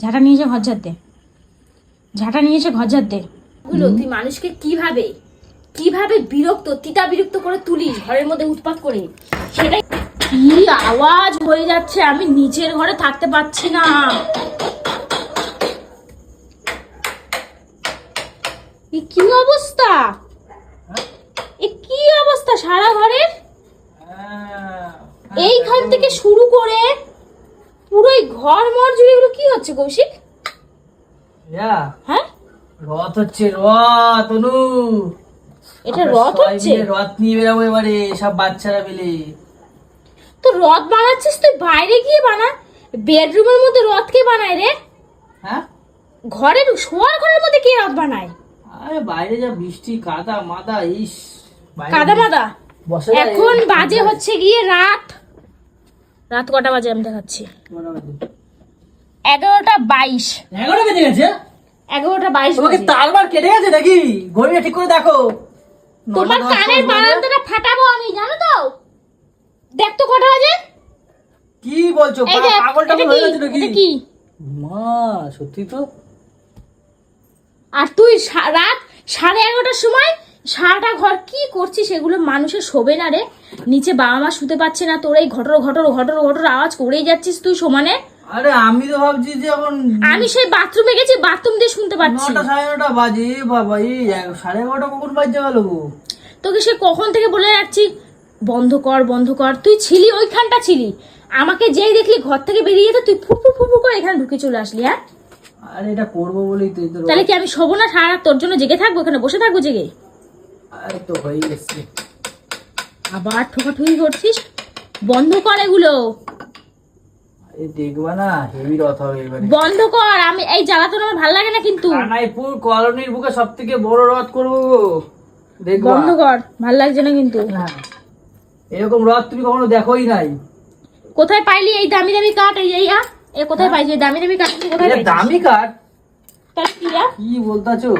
ঝাঁটা নিয়েছে ঘর ঝাড়তে ঝাঁটা নিয়ে এসে ঘর ঝাড়তে গুলো তুই মানুষকে কীভাবে কীভাবে বিরক্ত তিতা বিরক্ত করে তুলিস? ঘরের মধ্যে উৎপাত করে সেটাই কি আওয়াজ হয়ে যাচ্ছে আমি নিচের ঘরে থাকতে পারছি না। এ কি অবস্থা? এ কি অবস্থা সারা ঘরের? এইখান থেকে শুরু করে পুরো এই ঘর মর জুড়ে এগুলো কি হচ্ছে কৌশিক? হ্যাঁ? রথ হচ্ছে রথ অনু। এটা রথ হচ্ছে? রথ নিয়ে বেরাবো এবারে সব বাচ্চারা মিলে। তো রথ বানাচ্ছিস তুই বাইরে গিয়ে বানা। বেডরুমের মধ্যে রথ কে বানায় রে? হ্যাঁ? ঘরের শোয়ার ঘরের মধ্যে কে রথ বানায়? আরে বাইরে যা বৃষ্টি কাদা মাদা ইস। কাদা মাদা। এখন বাজে হচ্ছে গিয়ে রাত। রাত কটা বাজে আমি দেখাচ্ছি। এগারোটা বাইশ। এগারোটা বেজে গেছে? এগারোটা বাইশ তোমাকে। তারবার কেটে গেছে নাকি? ঘড়িটা ঠিক করে দেখো। তোমার কানের বারান্দাটা ফাটাবো আমি জানো তো? দেখ তো কটা বাজে। কি বলছো? পাগল টাগল কি? হয়ে গেছে নাকি? কি? মা সত্যি তো? আর তুই রাত সাড়ে এগারোটার সময় সারাটা ঘর কি করছিস সেগুলো মানুষের শোবে না রে? নিচে বাবা মা শুতে পাচ্ছে না তোর এই ঘটর ঘটর ঘটর ঘটর আওয়াজ করেই যাচ্ছিস তুই সমানে? আরে আমি তো ভাবছি যে এখন আমি সেই বাথরুমে গেছি বাথরুম দিয়ে শুনতে পাচ্ছি। নটা সাড়ে নটা বাজে বাবা এই সাড়ে এগারোটা কখন বাজছে গেল গো? তোকে সে কখন থেকে বলে যাচ্ছি? বন্ধ কর বন্ধ কর তুই ছিলি ওইখানটা ছিলি। আমাকে যেই দেখলি ঘর থেকে বেরিয়ে যেত তুই ফুপু ফুপু করে এখানে ঢুকে চলে আসলি হ্যাঁ? আরে এটা করব বলেই তো এই তো তাহলে কি আমি শোবো না? সারা তোর জন্য জেগে থাকব এখানে? বসে থাকব জেগে? তো হয়ে গেছে। আবার ঠোকাঠুকি করছিস? বন্ধ কর এগুলো। দেখবা না হেভি রথ হবে এবারে। বন্ধ কর আমি এই জ্বালাতন আমার ভালো লাগে না কিন্তু। কানাইপুর কলোনির বুকে সব থেকে বড় রথ করব দেখবা। বন্ধ কর ভালো লাগছে না কিন্তু। হ্যাঁ এরকম রথ তুমি কখনো দেখোই নাই। কোথায় পাইলি এই দামি দামি কাঠ? এই এই এ কোথায় পাইছি দামি দামি কাঠ কোথায় দামি কাঠ? তাহলে? কি বলতাছো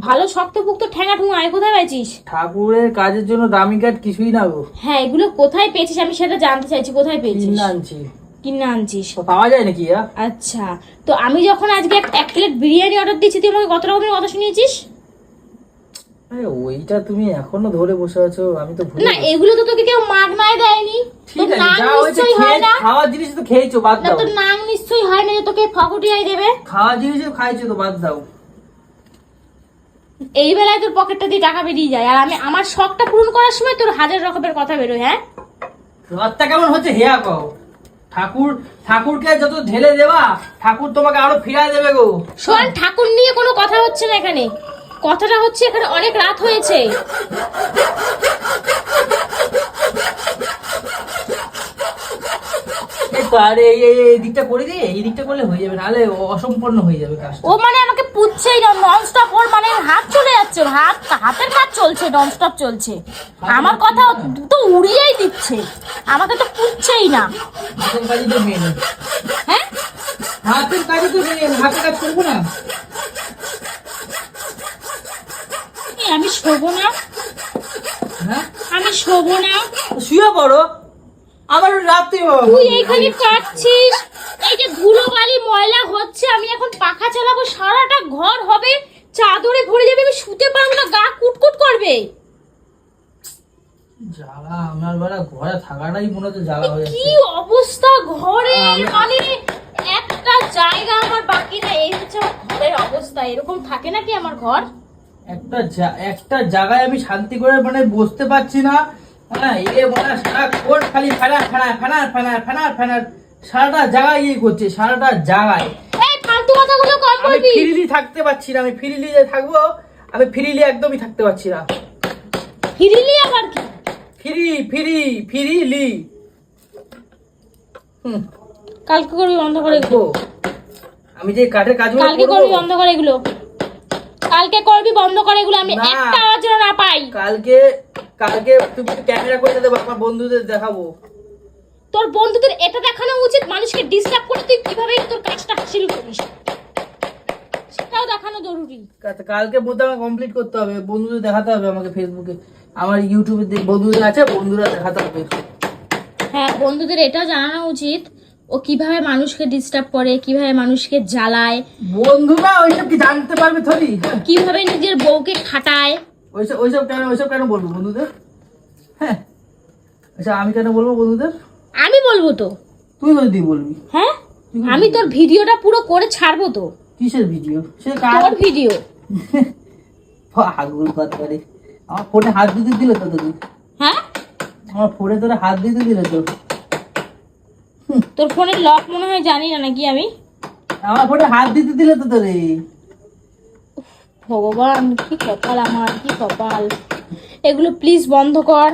ভালো শক্ত পুক্ত ঠ্যাঙা ঠুঙা এ কোথায় পাইছিস? ঠাকুরের কাজের জন্য দামি কাঠ কিছুই না গো। হ্যাঁ এগুলো কোথায় পেয়েছিস? আমি সেটা জানতে চাইছি কোথায় পেয়েছিস? কিনে আনছি। কিনে আনছিস। পাওয়া যায় নাকি আচ্ছা তো আমি যখন আজকে এক- এক প্লেট বিরিয়ানি অর্ডার দিচ্ছি তুই আমাকে কত রকমের কথা শুনিয়েছিস? আরে ওইটা তুমি এখনও ধরে বসে আছো আমি তো ভুলে না গেছি। এগুলো তো তোকে কেউ মাগনায় দেয়নি। ঠিক আছে নাম যা হয়েছে নিশ্চয়ই হয় খেয়ে না। খাওয়ার জিনিস তো খেয়েছো বাদ না দাও। তোর নাম নিশ্চয়ই হয় না যে তোকে ফকুটিয়াই দেবে। খাওয়ার জিনিস খাইছো তো বাদ দাও। এই বেলায় তোর পকেটটা দিয়ে টাকা বেরিয়ে যায়। আর আমি আমার শখটা পূরণ করার সময় তোর হাজার রকমের কথা বেরোয় হ্যাঁ? রথটা কেমন হচ্ছে হেয়া কও। ঠাকুর ঠাকুরকে যত ঢেলে দেবা ঠাকুর তোমাকে আরও ফিরায় দেবে গো। শোন ঠাকুর নিয়ে কোনো কথা হচ্ছে না এখানে। কথাটা হচ্ছে এখানে অনেক রাত হয়েছে। আরে এই এই- দিকটা করে দিয়ে এই দিকটা করলে হয়ে যাবে নাহলে অসম্পূর্ণ হয়ে যাবে কাজটা। ও মানে আমাকে পুচ্ছেই না নন স্টপ ওর মানে হাত চলে যাচ্ছে ওর হাত হাতের কাজ চলছে নন স্টপ চলছে। আমার কথা তো উড়িয়েই দিচ্ছে আমাকে তো পুচ্ছেই না। হাতের কাজই তো মেন হ্যাঁ? হাতের কাজই তো মেন হাতের কাজ করব না। আমি শোবো না। হ্যাঁ? আমি শোবো না। শুয়ে পড়ো। আমার রাত্রি তুই এইখানে কাটছিস এই যে ধুলো বালি ময়লা হচ্ছে আমি এখন পাখা চালাবো সারাটা ঘর হবে চাদরে ভরে যাবে আমি শুতে পারব না গা কুটকুট করবে। জ্বালা আমার বেলা ঘরে থাকাটাই মনে হচ্ছে জ্বালা হয়ে কি অবস্থা ঘরে? মানে একটা জায়গা আমার বাকি না এই হচ্ছে আমার ঘরের অবস্থা এরকম থাকে নাকি আমার ঘর? একটা একটা জায়গায় আমি শান্তি করে মানে বসতে পারছি না হ্যাঁ এ সারাক্ষণ খালি সারাটা জায়গায় ইয়ে করছে সারাটা জায়গায়। এই ফালতু কথাগুলো কম আমি ফ্রিলি থাকতে পারছি না আমি ফ্রিলি যে থাকব আমি ফ্রিলি একদমই থাকতে পারছি না। ফিরিলি আবার কি? Free free freely. হুম। কালকে করবি বন্ধ করে আমি যে কাঠের কাজ কালকে করবি বন্ধ করে এগুলো? কালকে করবি বন্ধ করে এগুলো আমি একটা আওয়াজ যেন না পাই। কালকে কালকে তুমি ক্যামেরা করে দেবো আমার বন্ধুদের দেখাবো। তোর বন্ধুদের এটা দেখানো উচিত মানুষকে ডিস্টার্ব করে তুই কীভাবে তোর কাজটা হাসিল করিস? সেটাও দেখানো জরুরি। কালকে মধ্যে আমাকে কমপ্লিট করতে হবে বন্ধুদের দেখাতে হবে আমাকে ফেসবুকে আমার ইউটিউবে বন্ধুদের আছে বন্ধুরা দেখাতে হবে। হ্যাঁ বন্ধুদের এটা জানানো উচিত ও কীভাবে মানুষকে ডিস্টার্ব করে কীভাবে মানুষকে জ্বালায়? বন্ধুরা ওইসব কি জানতে পারবে থরি কীভাবে নিজের বউকে খাটায়? ওইসব ওইসব কেন ওইসব কেন বলব বন্ধুদের? হ্যাঁ। আচ্ছা আমি কেন বলব বন্ধুদের? আমি বলব তো। তুই যদি বলবি। হ্যাঁ? আমি তোর ভিডিওটা পুরো করে ছাড়বো তো। কিসের ভিডিও? সে কার? ভিডিও। পাগল কথা করে আমার ফোনে হাত দিতে দিল তো তোকে। হ্যাঁ? আমার ফোনে তোরা হাত দিতে দিল তো। তোর ফোনের লক মনে হয় জানি না নাকি আমি? আমার ফোনে হাত দিতে দিলে তো তোরে। ভগবান কি কপাল আমার কি কপাল। এগুলো প্লিজ বন্ধ কর।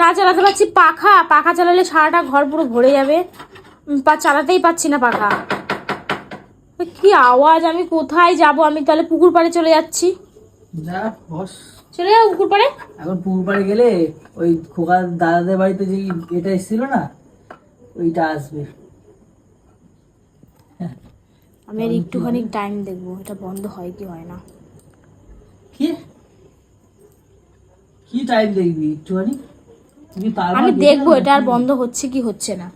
না চালাতে পারছি পাখা। পাখা চালালে সারাটা ঘর পুরো ভরে যাবে। পা চালাতেই পাচ্ছি না পাখা। কি আওয়াজ? আমি কোথায় যাব? আমি তাহলে পুকুর পাড়ে চলে যাচ্ছি। যা বস। চলে যাও পুকুর পাড়ে? এখন পুকুর পাড়ে গেলে ওই খোকার দাদাদের বাড়িতে যে এটা এসেছিল না ওইটা আসবে। আমি আর একটুখানি টাইম দেখব এটা বন্ধ হয় কি হয় না। কি? কি টাইম দেখবি একটুখানি? তুমি তার আমি দেখব এটা আর বন্ধ হচ্ছে কি হচ্ছে না।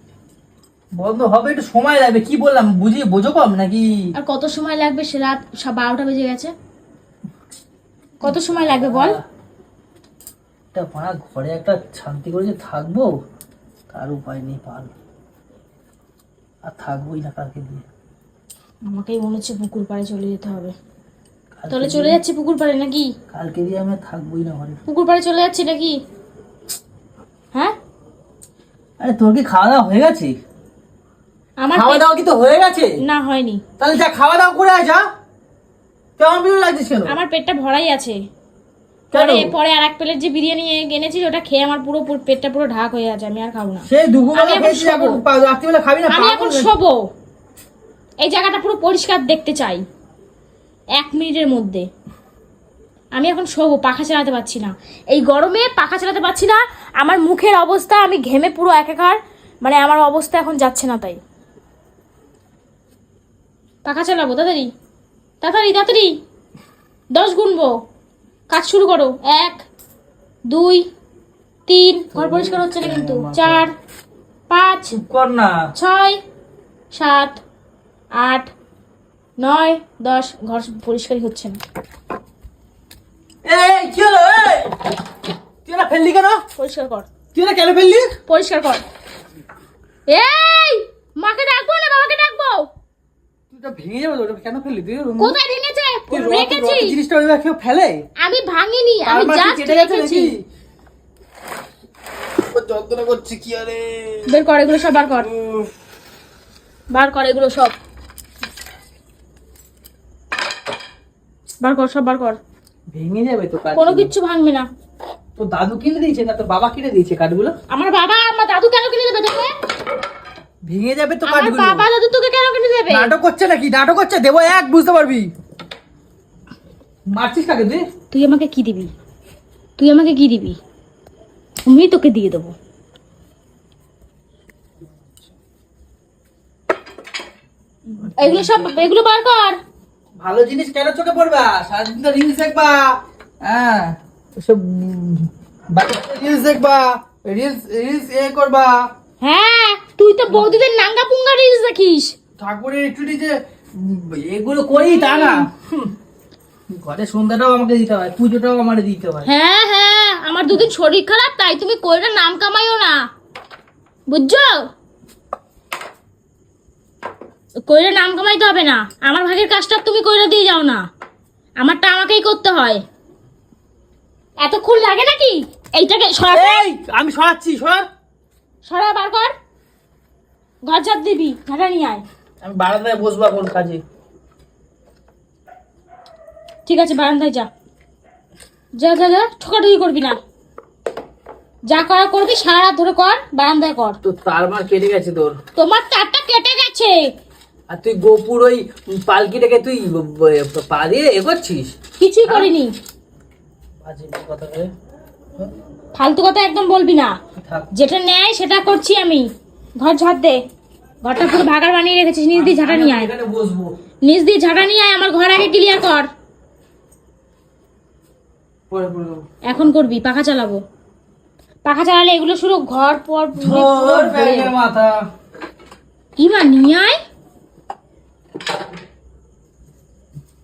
বন্ধ হবে একটু সময় লাগবে কি বললাম বুঝিয়ে বোঝো কম নাকি? আর কত সময় লাগবে সে রাত বারোটা বেজে গেছে? কত সময় লাগবে বল? একটা পাড়া ঘরে একটা শান্তি করে যে থাকব তার উপায় নেই পাল আর থাকবোই না কালকে দিয়ে আমাকেই মনে হচ্ছে পুকুর পাড়ে চলে যেতে হবে। তাহলে চলে যাচ্ছি পুকুর পাড়ে নাকি? কালকে দিয়ে আমি থাকবোই না ঘরে। পুকুর পাড়ে চলে যাচ্ছি নাকি? হ্যাঁ? আরে তোর কি খাওয়া দাওয়া হয়ে গেছে? আমার খাওয়া দাওয়া কি তো হয়ে গেছে? না হয়নি। তাহলে যা খাওয়া দাওয়া করে আয় যা। বিরল লাগছিস কেন? আমার পেটটা ভরাই আছে। পরে পরে আর এক প্লেট যে বিরিয়ানি এনেছি ওটা খেয়ে আমার পুরো পুরো পেটটা পুরো ঢাক হয়ে আছে আমি আর খাব না। সেই দুপুরবেলা খেয়েছিস। এখন? রাত্রিবেলা খাবি না? আমি এখন শোবো। এই জায়গাটা পুরো পরিষ্কার দেখতে চাই। এক মিনিটের মধ্যে। আমি এখন শোবো পাখা চালাতে পারছি না। এই গরমে পাখা চালাতে পারছি না। আমার মুখের অবস্থা আমি ঘেমে পুরো একাকার। মানে আমার অবস্থা এখন যাচ্ছে না তাই। পাখা চালাবো তাড়াতাড়ি। তাড়াতাড়ি তাড়াতাড়ি। দশ গুনবো। কাজ শুরু করো। এক দুই তিন। ঘর পরিষ্কার হচ্ছে না কিন্তু। চার পাঁচ কর না। ছয় সাত আট নয় দশ। ঘর পরিষ্কারই হচ্ছে না। এই কি হলো? এই! তুই না ফেললি কেন? পরিষ্কার কর। তুই না কেন ফেললি? পরিষ্কার কর। এই! মাকে ডাকবো না বাবাকে ডাকবো তুই তো ভেঙে যাবে ওটা কেন ফেললি? তুই কোথায় ভেঙেছে? রেখেছি জিনিসটা ওইভাবে কেউ ফেলে। আমি ভাঙিনি আমি জাস্ট রেখেছি। যন্ত্রণা করছে কি আরে? বের কর এগুলো সব বার কর। বার কর এগুলো সব। বার কর সব বার কর। ভেঙে যাবে তো কাঠ কোনো কিচ্ছু ভাঙবে না। তো দাদু কিনে দিয়েছে না? তোর বাবা কিনে দিয়েছে কাঠগুলো আমার বাবা আমার দাদু কেন কিনে দেবে তোকে ভেঙে যাবে তো কাঠগুলো। বাবা দাদু তোকে কেন কিনে দেবে? নাটক করছে নাকি? নাটক করছে দেবো এক বুঝতে পারবি। মারছিস কাকে তুই? তুই আমাকে কি দিবি? তুই আমাকে কি দিবি? আমি তোকে দিয়ে দেবো। এগুলো সব এগুলো বার কর। ভালো জিনিস কেন চোখে পড়বা? সারাদিন তো রিলস দেখবা। হ্যাঁ ওসব রিলস দেখবা। রিলস রিলস এ করবা। হ্যাঁ তুই তো বৌদিদের নাঙ্গা পুঙ্গা রিলস দেখিস। ঠাকুরের একটু যে এগুলো করি তা না। ঘরে সন্ধ্যাটাও আমাকে দিতে হয় পুজোটাও আমার দিতে হয়। হ্যাঁ হ্যাঁ আমার দুদিন শরীর খারাপ তাই তুমি কইরা নাম কামাইও না। বুঝছ? কইরা নাম কামাইতে হবে না। আমার ভাগের কাজটা তুমি কইরা দিয়ে যাও না। আমারটা আমাকেই করতে হয়। এতক্ষণ লাগে নাকি? এইটাকে সরা আমি সরাচ্ছি সর। সরা বার কর। ঘর দিবি ঝাঁটা নিয়ে আয়। আমি বারান্দায় বসবো এখন কাজে। ঠিক আছে বারান্দায় যা। যা যা যা ঠোকাঠুকি করবি না। যা করা করবি সারা রাত ধরে কর বারান্দায় কর। তো তার মার কেটে গেছে তোর। তোমার তারটা কেটে গেছে। আর তুই গোপুর ওই পালকিটাকে তুই পা দিয়ে এ করছিস? কিছুই করিনি। হ্যাঁ, ফালতু কথা একদম বলবি না। যেটা নেয় সেটা করছি আমি। ঘর ঝাড় দে। ঘরটা পুরো ভাগার বানিয়ে রেখেছিস নিজ দিয়ে ঝাঁটা নিয়ে আয়। নিজ দিয়ে ঝাঁটা নিয়ে আয় আমার ঘর আগে ক্লিয়ার কর। এখন করবি পাখা চালাবো। পাখা চালালে এগুলো শুরু ঘর পর মাথা। নিয়ে আয়?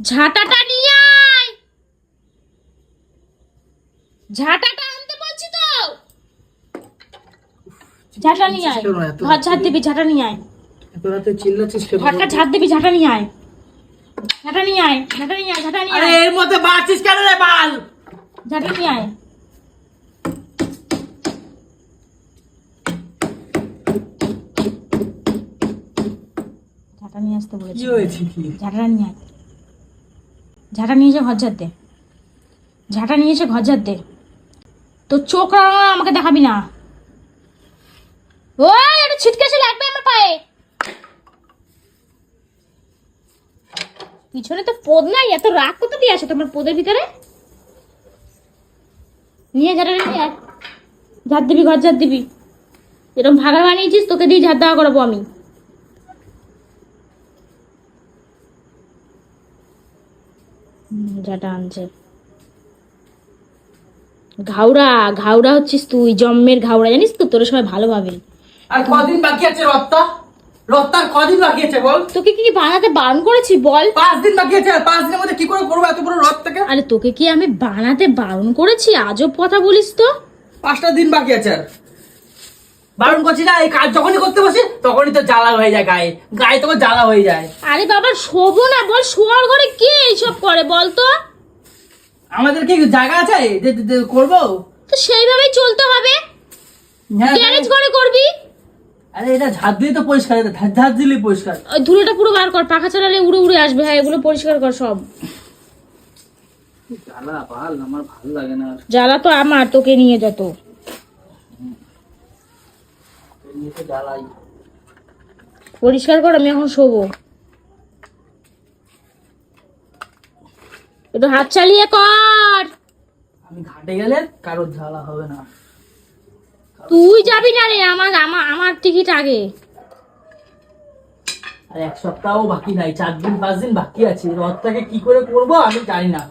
ঝাঁটাটা নিয়ে আয়। ঝাঁটাটা আনতে বলছি তো ঝাঁটা নিয়ে আয়। ঘর ঝাঁট দিবি ঝাঁটা নিয়ে আয় ঘরটা ঝাঁট দিবি ঝাঁটা নিয়ে আয় ঝাঁটা নিয়ে আয় ঝাঁটা নিয়ে আয় ঝাঁটা নিয়ে আয় এর মধ্যে বাড়ছিস কেন রে বাল ঝাঁটা নিয়ে আয় ঝাঁটা নিয়ে আসতে বলেছি ঝাঁটা নিয়ে আয় ঝাঁটা নিয়ে এসে ঘর ঝাড় দে ঝাঁটা নিয়ে এসে ঘর ঝাড় দে তোর চোখ আমাকে দেখাবি না ও একটু ছিটকেছে লাগবে আমার পায়ে। পিছনে তো পদ নাই, এত রাগ কোথা দিয়ে আসে তোমার পদের ভিতরে? নিয়ে আয়। ঝাড় দিবি, ঘর ঝাড় দিবি। এরকম ভাগা বানিয়েছিস, তোকে দিয়ে ঝাড় দেওয়া করাবো আমি। যেটা আনছে। ঘাউড়া ঘাউড়া হচ্ছিস তুই, জম্মের ঘাউড়া, জানিস তো তোরা সবাই ভালোভাবে। আর কদিন বাকি আছে রত্তা? রত্তার কদিন বাকি আছে বল? তোকে কি বানাতে বারণ করেছি বল? পাঁচ দিন বাকি আছে আর পাঁচ দিনের মধ্যে কি করে করব এত বড় রথ থেকে? আরে তোকে কি আমি বানাতে বারণ করেছি? আজব কথা বলিস তো। পাঁচটা দিন বাকি আছে আর। বারণ করছি না এই কাজ যখনই করতে বসি তখনই তো জ্বালা হয়ে যায় গায়ে। গায়ে তখন জ্বালা হয়ে যায়। আরে বাবা শোবো না বল শোয়ার ঘরে কে এইসব করে বল তো? আমাদের কি জায়গা আছে? যে করব? তো সেইভাবেই চলতে হবে। হ্যাঁ গ্যারেজ করে করবি? আরে এটা ঝাঁট দিয়ে তো পরিষ্কার এটা ঝাঁট ঝাঁট দিলে পরিষ্কার। ওই ধুলোটা পুরো বার কর পাখা চালালে উড়ে উড়ে আসবে হ্যাঁ এগুলো পরিষ্কার কর সব। জ্বালা ভালো আমার ভালো লাগে না জ্বালা তো আমার তোকে নিয়ে যত এমনি তো জ্বালাই। পরিষ্কার কর আমি এখন শোবো। একটু হাত চালিয়ে কর। আমি ঘাটে গেলে কারোর ঝালা হবে না। তুই যাবি না রে আমার আমার আমার টিকিট আগে। আর এক সপ্তাহ বাকি নাই চার দিন পাঁচ দিন বাকি আছে। রথটাকে কি করে করব আমি জানি না।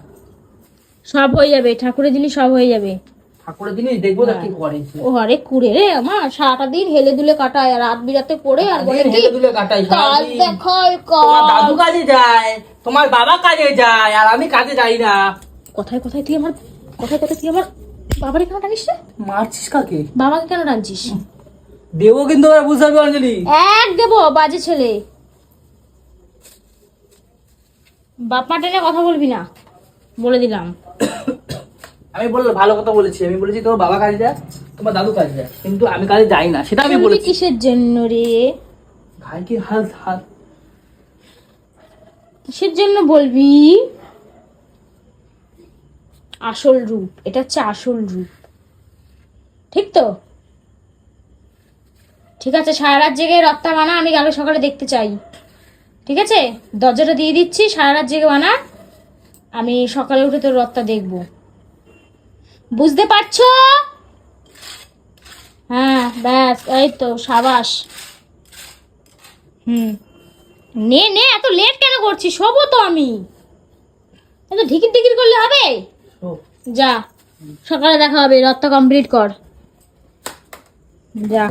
সব হয়ে যাবে ঠাকুরের জিনিস সব হয়ে যাবে। ঠাকুরের জিনিস দেখব না কি করে। ও আরে কুড়ে রে আমার সারাটা দিন হেলে দুলে কাটায় আর রাত বিরাতে করে আর বলে কি হেলে দুলে কাটাই, কাজ। দেখায় তোমার দাদু কাজে যায় তোমার বাবা কাজে যায় আর আমি কাজে যাই না। কোথায় কোথায় তুই আমার কোথায় কোথায় তুই আমার বাবারে কেন টানিস রে? মারছিস কাকে? বাবাকে কেন টানছিস? দেবো কিন্তু বুঝতে পারবি অঞ্জলি। এক দেবো বাজে ছেলে। বাপ মা টেনে কথা বলবি না। বলে দিলাম। আমি বললাম ভালো কথা বলেছি। আমি বলেছি তোমার বাবা কাজে যায় তোমার দাদু কাজে যায়। কিন্তু আমি কাজে যাই না সেটা আমি বলেছি। কিসের জন্য রে? ভাই কি হাল হাল কিসের জন্য বলবি? আসল রূপ। এটা হচ্ছে আসল রূপ। ঠিক তো? ঠিক আছে সারা রাত জেগে রক্তা বানা, আমি কালকে সকালে দেখতে চাই। ঠিক আছে? দরজাটা দিয়ে দিচ্ছি সারা রাত জেগে বানা, আমি সকালে উঠে তোর রথটা দেখব। বুঝতে পারছ? হ্যাঁ ব্যাস, এই তো, সাবাস। হুম। নে নে, এত লেট কেন করছি শোবো তো আমি। এত ঢিকির ঢিকির করলে হবে? যা সকালে দেখা হবে রথটা কমপ্লিট কর। যা।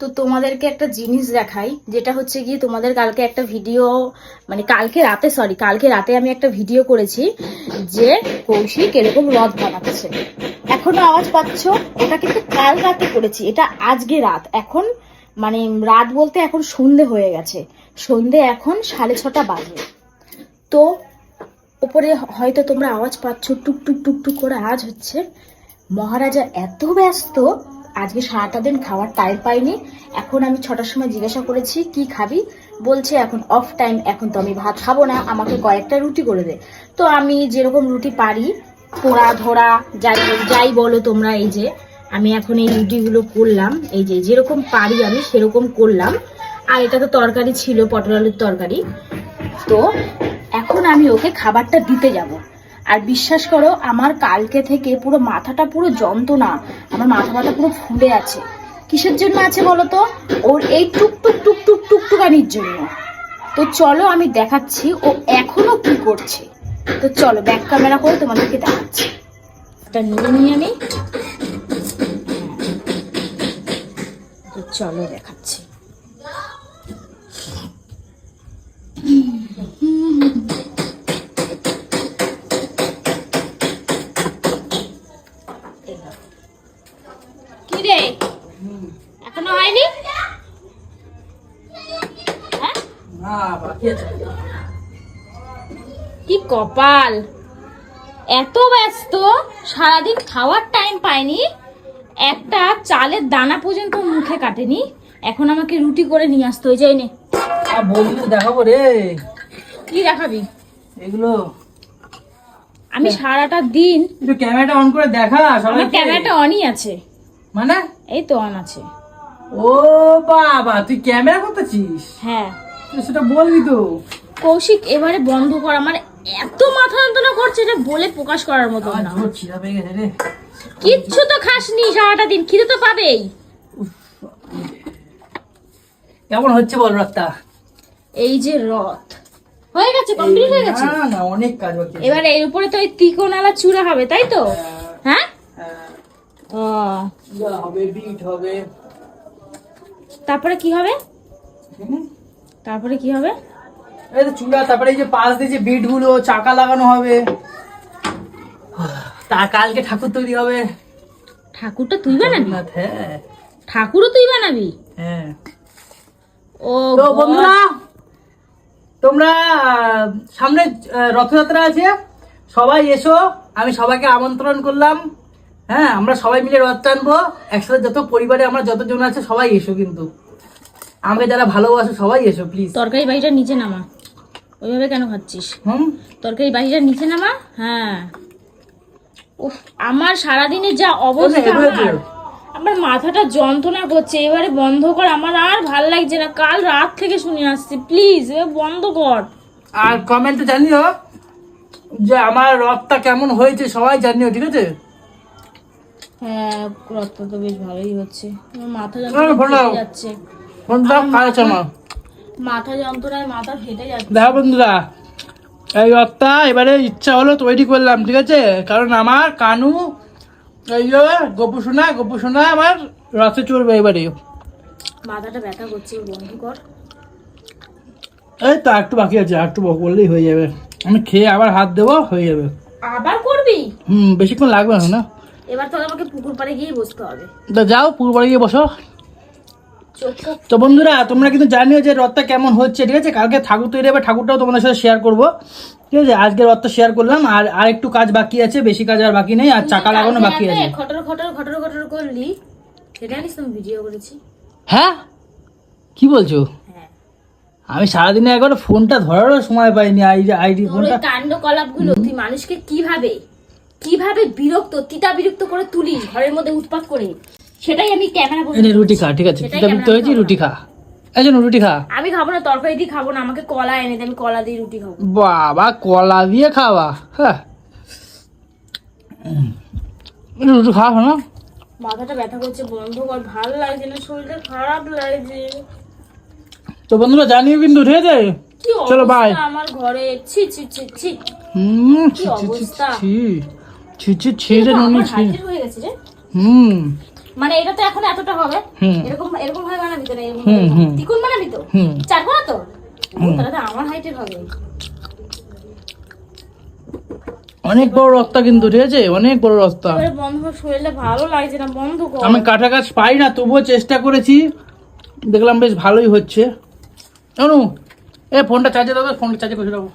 তো তোমাদেরকে একটা জিনিস দেখাই যেটা হচ্ছে গিয়ে তোমাদের কালকে একটা ভিডিও মানে কালকে রাতে সরি কালকে রাতে আমি একটা ভিডিও করেছি যে কৌশিক এরকম রথ বানাচ্ছে। এখনও আওয়াজ পাচ্ছ? ওটা কিন্তু কাল রাতে করেছি এটা আজকে রাত। এখন মানে রাত বলতে এখন সন্ধে হয়ে গেছে। সন্ধে এখন সাড়ে ছটা বাজে। তো ওপরে হয়তো তোমরা আওয়াজ পাচ্ছ, টুক টুক টুক টুক করে আওয়াজ হচ্ছে। মহারাজা এত ব্যস্ত, আজকে সারাটা দিন খাওয়ার টাইম পাইনি। এখন আমি ছটার সময় জিজ্ঞাসা করেছি, কি খাবি? বলছে, এখন অফ টাইম এখন তো আমি ভাত খাব না, আমাকে কয়েকটা রুটি করে দে। তো আমি যেরকম রুটি পারি, পোড়া, ধরা, যাই যাই বলো তোমরা, এই যে, আমি এখন এই রুটিগুলো করলাম, এই যে, যেরকম পারি আমি সেরকম করলাম। আর এটা তো তরকারি ছিল, পটল আলুর তরকারি। তো এখন আমি ওকে খাবারটা দিতে যাব। আর বিশ্বাস করো, আমার কালকে থেকে পুরো মাথাটা পুরো যন্ত্রণা। আমার মাথা মাথা পুরো ফুলে আছে। কিসের জন্য আছে বলো তো? ওর এই টুক টুক টুক টুক টুক জন্য। তো চলো আমি দেখাচ্ছি ও এখনও কি করছে। তো চলো ব্যাক ক্যামেরা করে তোমাদেরকে দেখাচ্ছি। একটা নিয়ে নিই আমি। তো চলো দেখাচ্ছি। কপাল। এত ব্যস্ত সারাদিন খাওয়ার টাইম পায়নি একটা চালের দানা পর্যন্ত মুখে কাটেনি এখন আমাকে রুটি করে নিয়ে আসতে হয়ে যায় নে। আর বন্ধু দেখাবো রে। কি দেখাবি? এগুলো আমি সারাটা দিন একটু ক্যামেরাটা অন করে দেখা সবাই আমার ক্যামেরাটা অনই আছে। মানে? এই তো অন আছে। ও বাবা তুই ক্যামেরা করতেছিস? হ্যাঁ। তুই সেটা বলবি তো। কৌশিক এবারে বন্ধ কর আমার এত মাথা যন্ত্রণা করছে এটা বলে প্রকাশ করার মতো না। কিচ্ছু তো খাসনি সারাটা দিন খিদে তো পাবেই। কেমন হচ্ছে বল রাতটা এই যে রথ হয়ে গেছে কমপ্লিট হয়ে গেছে? না না অনেক কাজ বাকি এবার এর উপরে তো ওই তিকোনালা চূড়া হবে তাই তো? হ্যাঁ? হ্যাঁ, ও। হবে বিট হবে। তারপরে কি হবে? তারপরে কি হবে? এই তো চূড়া তারপরে এই যে পাশ দিয়ে যে বিটগুলো চাকা লাগানো হবে। তা কালকে ঠাকুর তৈরি হবে। ঠাকুরটা তুই বানাবি? হ্যাঁ। ঠাকুরও তুই বানাবি? হ্যাঁ। ও তো! বন্ধুরা তোমরা সামনে রথযাত্রা আছে। সবাই এসো আমি সবাইকে আমন্ত্রণ করলাম। হ্যাঁ আমরা সবাই মিলে রথ টানবো। একসাথে যত পরিবারে আমরা যতজন আছে সবাই এসো কিন্তু। আমাকে যারা ভালোবাসো সবাই এসো প্লিজ তরকারি বাড়িটা নিচে নামা। ওইভাবে কেন খাচ্ছিস? হুম? তরকারি বাড়িটা নিচে নামা? হ্যাঁ। উফ আমার সারাদিনের যা অবস্থা আমার। আমার মাথাটা যন্ত্রণা করছে এবারে বন্ধ কর আমার আর ভালো লাগছে না। কাল রাত থেকে শুনে আসছি প্লিজ বন্ধ কর। আর কমেন্টে জানিও যে আমার রথটা কেমন হয়েছে সবাই জানিও ঠিক আছে? হ্যাঁ রথটা তো বেশ ভালোই হচ্ছে। আমার মাথা হ্যাঁ, যন্ত্রণা যাচ্ছে। বন্ধুরা কাজ আমার মাথা যন্ত্রণায় মাথা ফেটে যাচ্ছে। দেখো বন্ধুরা এই রথটা এবারে ইচ্ছা হলো তৈরি করলাম ঠিক আছে? কারণ আমার কানু এই গপু সোনা গপু সোনা আমার রথে চড়বে এবারে। মাথাটা ব্যথা করছে বন্ধ কর। এই তো একটু বাকি আছে একটু করলেই হয়ে যাবে। আমি খেয়ে আবার হাত দেবো হয়ে যাবে। আবার করবি? হুম বেশিক্ষণ লাগবে না না? এবার তো আমাকে পুকুর পাড়ে গিয়ে বসতে হবে। তো যাও পুরো বাড়ি গিয়ে বসো। তো বন্ধুরা তোমরা কিন্তু জানিও যে রথটা কেমন হচ্ছে ঠিক আছে? কালকে ঠাকুর তৈরি হবে ঠাকুরটাও তোমাদের সাথে শেয়ার করব। ঠিক আছে? আজকে রথটা শেয়ার করলাম আর আর একটু কাজ বাকি আছে বেশি কাজ আর বাকি নেই আর চাকা লাগানো বাকি আছে। খটর খটর খটর খটর করলি সেটা তুমি ভিডিও করেছি। হ্যাঁ? কি বলছো? হ্যাঁ। আমি সারাদিনে একবার ফোনটা ধরারও সময় পাইনি আইডি আইডি ফোনটা। কাণ্ড কলাপগুলো তুই মানুষকে কীভাবে কীভাবে বিরক্ত তিতা বিরক্ত করে তুলিস ঘরের মধ্যে উৎপাত করে সেটাই আমি ক্যামেরা এনে রুটি খা ঠিক আছে। পিতা হয়েছি রুটি খা। এই জন্য রুটি খা। আমি খাব না তরকারি দিয়ে খাব না আমাকে কলা এনে দে আমি কলা দিয়ে রুটি খাব। বাবা কলা দিয়ে খাওয়া? হ্যাঁ। রুটি খাওয়া না। মাথাটা ব্যথা করছে বন্ধ কর ভালো লাগছে না শরীরটা খারাপ লাগছে। তো বন্ধুরা জানিও কিন্তু ঠিক আছে? চলো, bye. আমার ঘরে? ছি ছি ছি ছি। হুম ছি ছি ছি? ছি। ছি ছি ছি রে ননি হুম। মানে এটা তো এখন এতটা হবে। এরকম এরকম ভাবে বানাবি তো এরকম। তিকুন বানাবি তো? হুম। চারবো না তো? তাহলে আমার হাইটের হবে। অনেক বড় রক্তা কিন্তু ঠিক আছে? অনেক বড় এবারে বন্ধ কর, শরীরটা ভালো লাগছে না বন্ধ কর। আমি কাটা গাছ পাই না তবুও চেষ্টা করেছি। দেখলাম বেশ ভালোই হচ্ছে। অনু এ ফোনটা চার্জে দেবো ফোনটা চার্জে করে রাখব